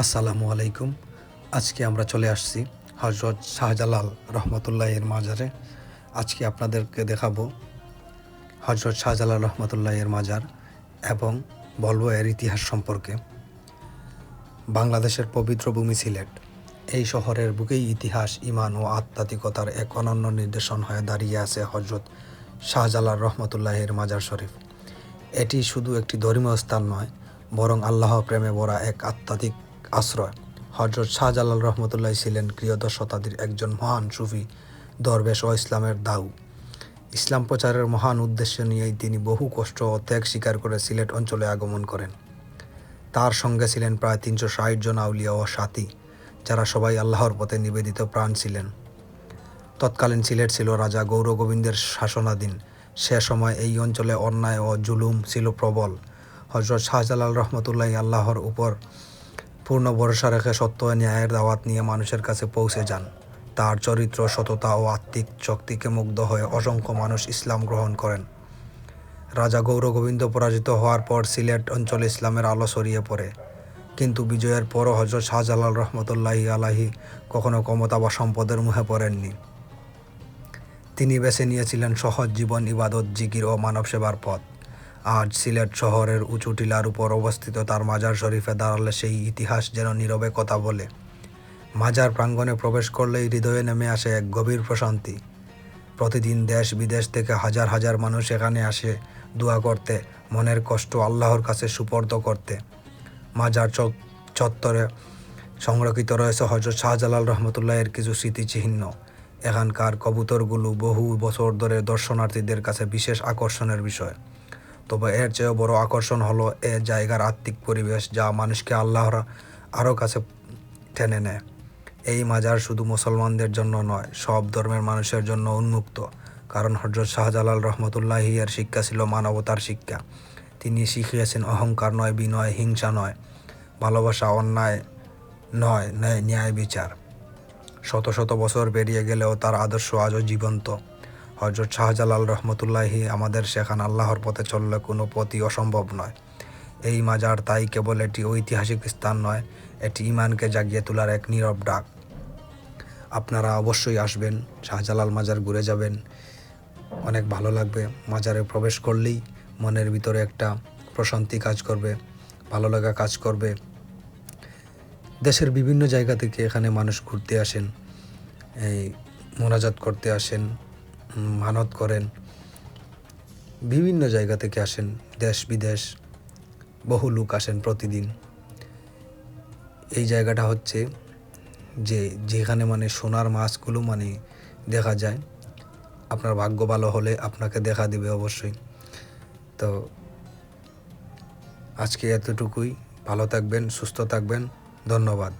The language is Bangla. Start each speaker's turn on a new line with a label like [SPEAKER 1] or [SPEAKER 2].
[SPEAKER 1] আসসালামু আলাইকুম। আজকে আমরা চলে আসছি হজরত শাহজালাল রহমতুল্লাহের মাজারে। আজকে আপনাদেরকে দেখাবো হজরত শাহজালাল রহমতুল্লাহের মাজার এবং বলব এর ইতিহাস সম্পর্কে। বাংলাদেশের পবিত্র ভূমি সিলেট। এই শহরের বুকেই ইতিহাস, ইমান ও আধ্যাত্মিকতার এক অনন্য নির্দেশন হয়ে দাঁড়িয়ে আছে হজরত শাহজালাল রহমতুল্লাহের মাজার শরীফ। এটি শুধু একটি ধর্মীয় স্থান নয়, বরং আল্লাহ প্রেমে ভরা এক আধ্যাত্মিক আশ্রয়। হজরত শাহজালাল রহমতুল্লাহ ছিলেন ক্রিয়দশ শতাব্দীর একজন মহান সুফি, দরবেশ ও ইসলামের দাউ। ইসলাম প্রচারের মহান উদ্দেশ্য নিয়েই তিনি বহু কষ্ট ও ত্যাগ স্বীকার করে সিলেট অঞ্চলে আগমন করেন। তার সঙ্গে ছিলেন প্রায় তিনশো ষাট জন আউলিয়া ও সাথী, যারা সবাই আল্লাহর পথে নিবেদিত প্রাণ ছিলেন। তৎকালীন সিলেট ছিল রাজা গৌর গোবিন্দের শাসনাধীন। সে সময় এই অঞ্চলে অন্যায় ও জুলুম ছিল প্রবল। হজরত শাহজালাল রহমতুল্লাহ আল্লাহর উপর পূর্ণ ভরসা রেখে সত্য ন্যায়ের দাওয়াত নিয়ে মানুষের কাছে পৌঁছে যান। তার চরিত্র, সততা ও আত্মিক শক্তিকে মুগ্ধ হয়ে অসংখ্য মানুষ ইসলাম গ্রহণ করেন। রাজা গৌর গোবিন্দ পরাজিত হওয়ার পর সিলেট অঞ্চলে ইসলামের আলো ছড়িয়ে পড়ে। কিন্তু বিজয়ের পরও হজরত শাহজালাল রহমতুল্লাহি আলাহি কখনো ক্ষমতা বা সম্পদের মুখে পড়েননি। তিনি বেছে নিয়েছিলেন সহজ জীবন, ইবাদত, জিকির ও মানব সেবার পথ। আজ সিলেট শহরের উঁচু টিলার উপর অবস্থিত তার মাজার শরীফে দাঁড়ালে সেই ইতিহাস যেন নীরবে কথা বলে। মাজার প্রাঙ্গণে প্রবেশ করলেই হৃদয়ে নেমে আসে এক গভীর প্রশান্তি। প্রতিদিন দেশ বিদেশ থেকে হাজার হাজার মানুষ এখানে আসে দোয়া করতে, মনের কষ্ট আল্লাহর কাছে সুপর্দ করতে। মাজার চত্বরে সংরক্ষিত রয়েছে হজরত শাহজালাল রহমতুল্লাহের কিছু স্মৃতিচিহ্ন। এখানকার কবুতরগুলো বহু বছর ধরে দর্শনার্থীদের কাছে বিশেষ আকর্ষণের বিষয়। তবে এর চেয়েও বড় আকর্ষণ হলো এ জায়গার আত্মিক পরিবেশ যা মানুষকে আল্লাহর আরও কাছে টেনে নেয়। এই মাজার শুধু মুসলমানদের জন্য নয়, সব ধর্মের মানুষের জন্য উন্মুক্ত। কারণ হজরত শাহজালাল রহমতুল্লাহি এর শিক্ষা ছিল মানবতার শিক্ষা। তিনি শিখিয়েছেন অহংকার নয়, বিনয়, হিংসা নয়, ভালোবাসা অন্যায় নয়, ন্যায় ন্যায় বিচার। শত শত বছর পেরিয়ে গেলেও তার আদর্শ আজও জীবন্ত। হজরত শাহজালাল রহমতুল্লাহি আমাদের শেখান আল্লাহর পথে চললে কোনো পথই অসম্ভব নয়। এই মাজার তাই কেবল এটি ঐতিহাসিক স্থান নয়, এটি ইমানকে জাগিয়ে তোলার এক নীরব ডাক। আপনারা অবশ্যই আসবেন, শাহজালাল মাজার ঘুরে যাবেন। অনেক ভালো লাগবে, মাজারে প্রবেশ করলেই মনের ভিতরে একটা প্রশান্তি কাজ করবে, ভালো লাগা কাজ করবে। দেশের বিভিন্ন জায়গা থেকে এখানে মানুষ ঘুরতে আসেন, এই মোনাজাত করতে আসেন মানত করেন। বিভিন্ন জায়গা থেকে আসেন, দেশ বিদেশ, বহু লোক আসেন প্রতিদিন। এই জায়গাটা হচ্ছে যে যেখানে মানে সোনার মাছগুলো মানে দেখা যায়। আপনার ভাগ্য ভালো হলে আপনাকে দেখা দিবে অবশ্যই। তো আজকে এতটুকুই। ভালো থাকবেন, সুস্থ থাকবেন। ধন্যবাদ।